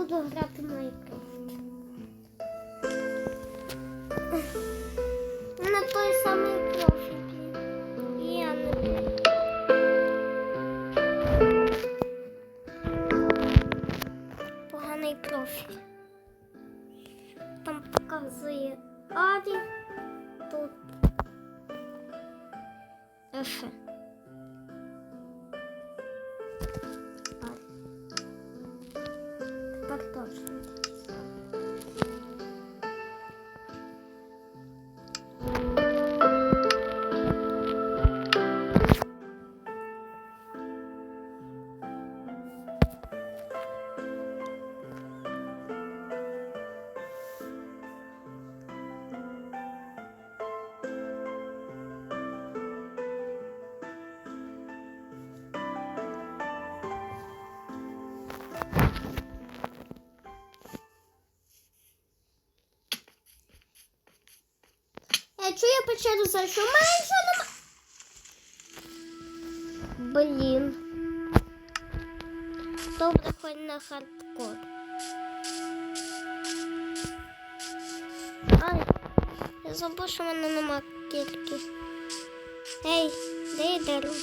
буду грати Майнкрафт. На той самий профіль. Я не. Поганий профіль. Там показує Аді. Тут. Ефе. Я чую печеру зайшов. Менше нема. Блін. Добре, хоч на хардкор. Ай, я забув, що в мене нема кільки. Ей, де я Дерево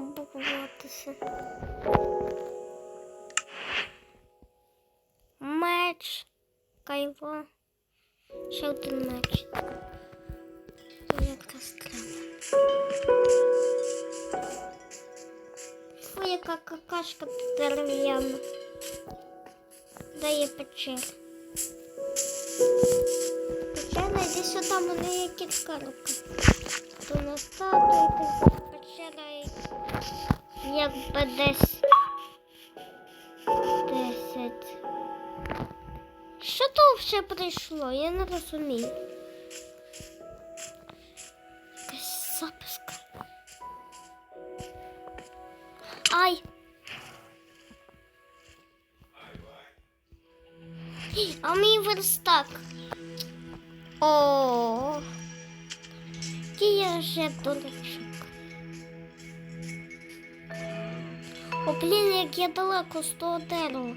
добуватися. Меч, кайво, ще один меч. Якраз треба. Фу, яка какашка дерев'яна. Де є печера? Печера, йди сюди, в мене є кілька років. То на і якби десь десять. Що то вже прийшло? Я не розумію. Якась. Ай! А мій верстак. О, який я вже дурачок. О, блін, як я далеко з того дерева.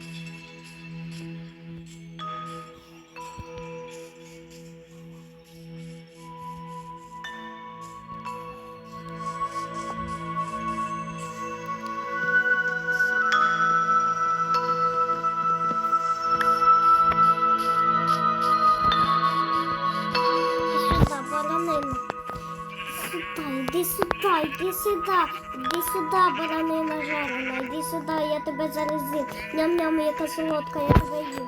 Сюди, іди сюди, баранина жарена, іди сюди, я тебе зараз з'їм. Ням-ням, яка солодка, я тебе їм.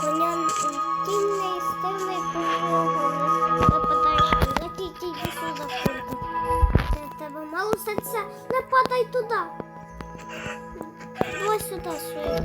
Коня істинний пожогу, не нападаєш. Летіть, іди сюди, курка. Це тебе мало серця, не падай туди. Ось сюди свою.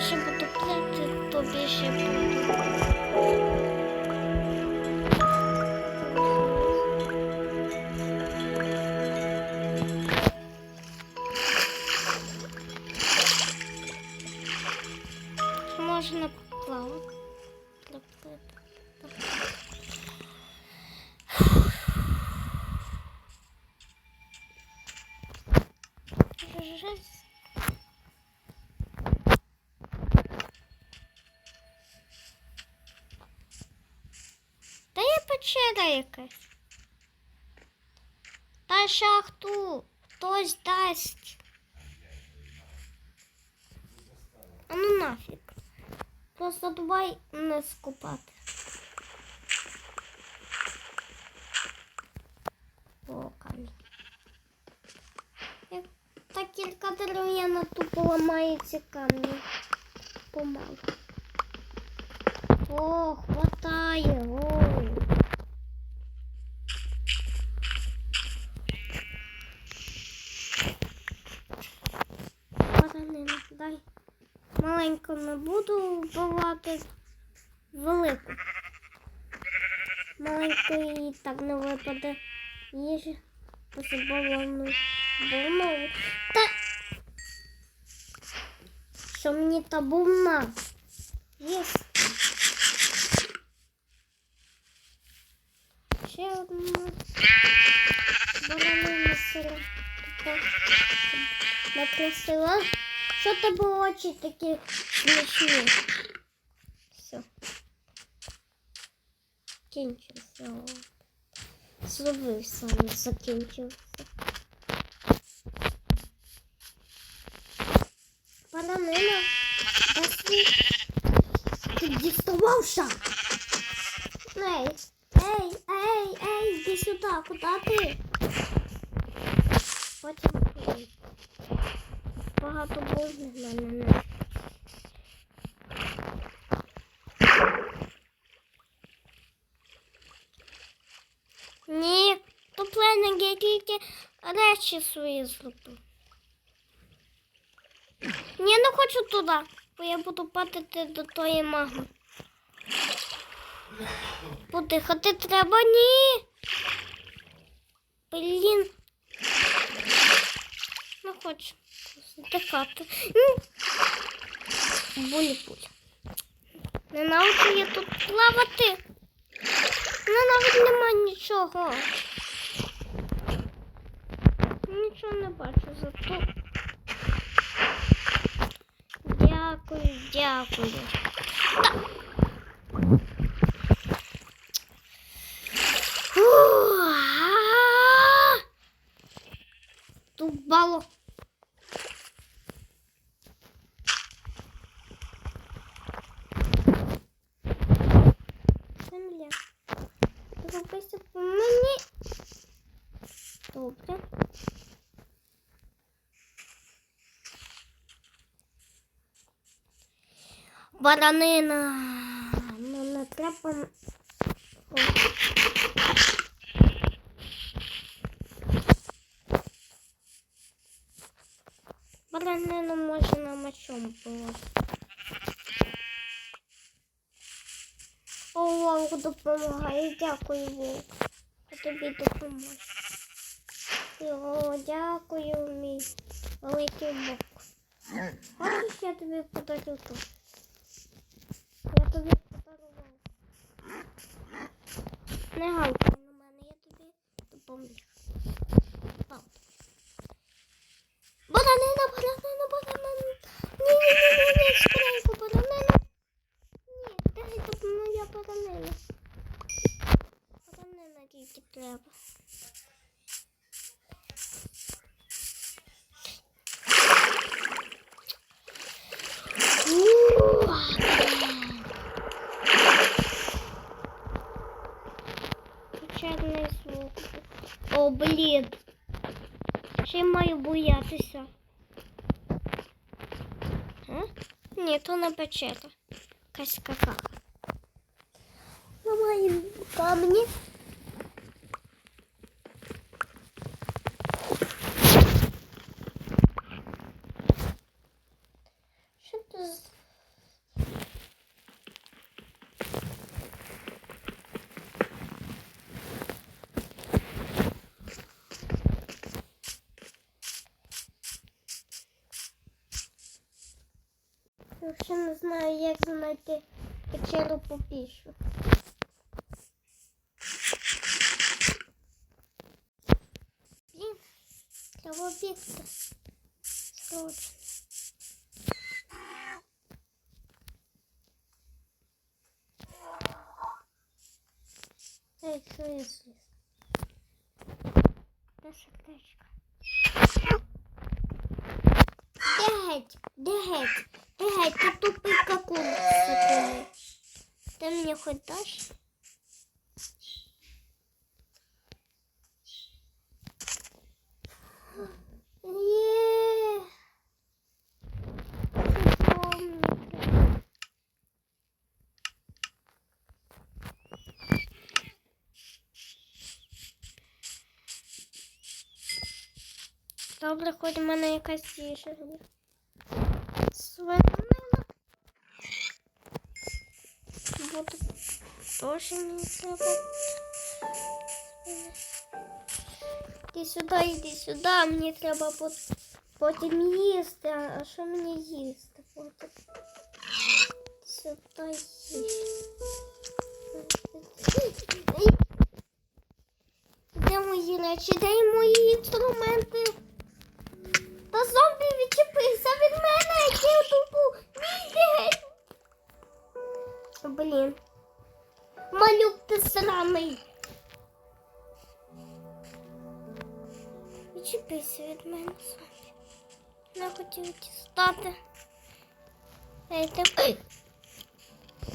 більше буду плити, то більше буду. Печера якась. Та шахту хтось дасть. А ну нафіг. Просто давай не скупати. О, камінь. Як та кілька дерев'яна тупо ламається камінь. Помалу. О, хватає, о. Баранина, дай. Маленьку не буду вбивати велику. Маленької і так не випаде їжі. Позабавлену бумову. Та що мені та бумна? Єс. Ще одну баранину сира. Накрасила. Що тебе очі такі смішні? Все. Кінчився. Зловив саме, закінчився. Бананина. Ти діставався? Ей, ей, ей, ей, іди сюди, куди ти? Потім? Багато божних мене. Ні, то пленник я тільки речі свої зробив. Ні, не хочу туди, бо я буду падати до тої магми. Подихати треба, ні. Блін. Не хочу дихати. Булі-пуль. Не навчу я тут плавати. Ну, навіть нема нічого. Нічого не бачу, зато. Дякую, дякую. Та... Фу, а! Тубало. Земля. Зробися по мені. Добре. Баранина. Ну, не треба. О. Баранину можна мочом було. О, вовк допомагає. Дякую. Я тобі допоможу. О, дякую, мій великий вовк. Хочеш, я тобі подарю тут? Я тобі подарував. Не галкай блін. Ще маю боятися. А? Ні, то не печера. Якась какаха. Ламаємо камні. Якщо не знаю, як знайти печеру попішу. Блін, треба бігти. Срочно. Эй, что я слез? Наша тачка. Дядь, дядь. Эй, ты тупый какой? улица. Ты мне хоть дашь? Добре, хоч в мене якась їжа. Є. Свинина. Буде теж мені треба. Іди сюди, іди сюди, мені треба пот- потім їсти. А що мені їсти потім? Сюди їж. Де мої речі? Де мої інструменти? Та зомбі відчепився від мене, я тупу. Блін. Малюк ти сраний. Відчепився від мене зомбі. Не хотів дістати.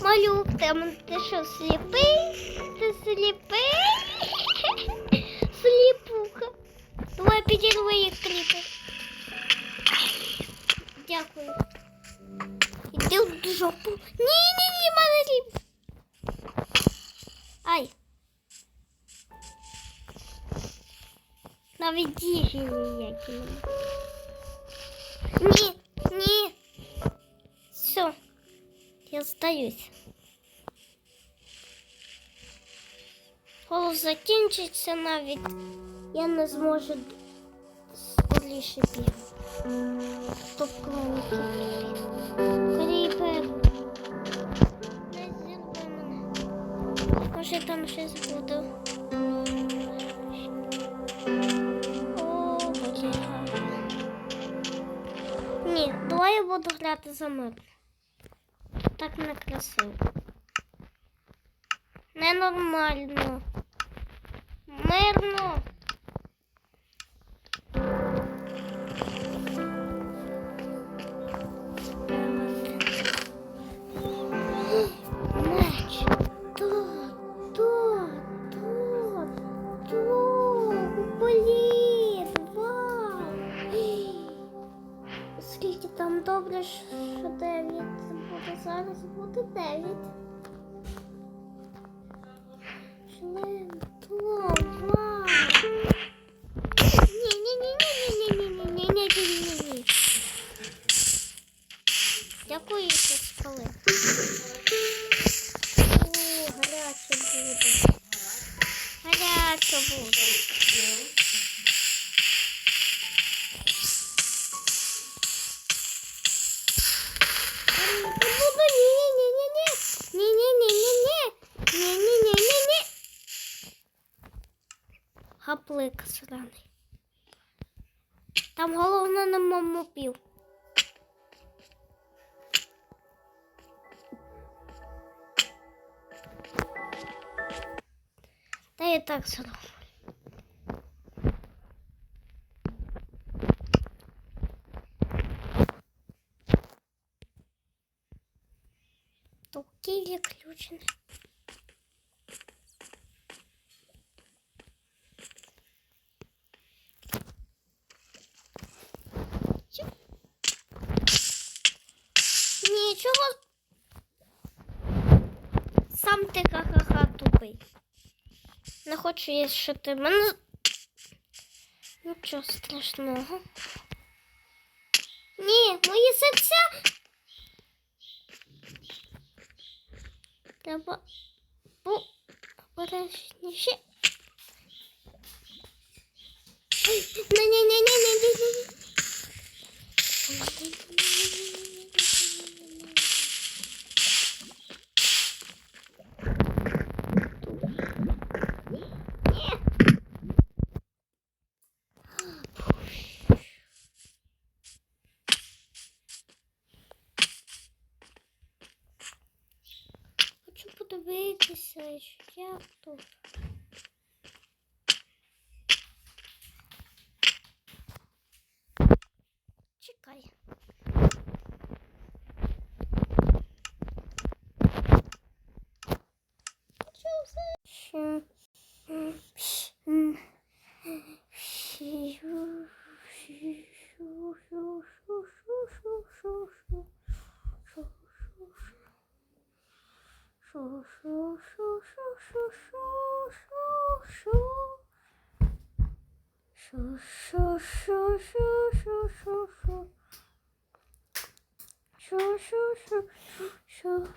Малюк, ти, м- ти що, сліпий? Ти сліпий? Сліпуха. Давай підірви їх кліпи. Дякую. Іди в жопу. Ні, ні, ні, мене ріб. Ай. Навіть їжі ніякі нема. Ні, ні. Все. Я здаюсь. Голос закінчиться навіть. Я не зможу скоріше бігати. Стоп. Кріпер. Не зірви мене. Може там щось буде. О, бля. Ні, давай я буду грати за мирно. Так не красиво. Ненормально. Мирно. Дякую, що спали. О, гаряче буде. Гаряче буде. Гаплик сраний. Там головне на мопів. я так зроблю. Тукілі включені. Хочу я, що ти мене. Нічого страшного. Ні, мої серця. Треба обережніше. Ні-ні-ні-ні-ні-ні-ні. подивитися, як тут. 叔叔叔叔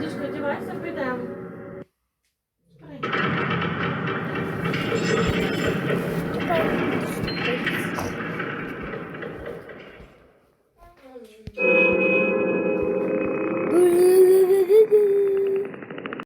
Дідусь, одівайся, підемо.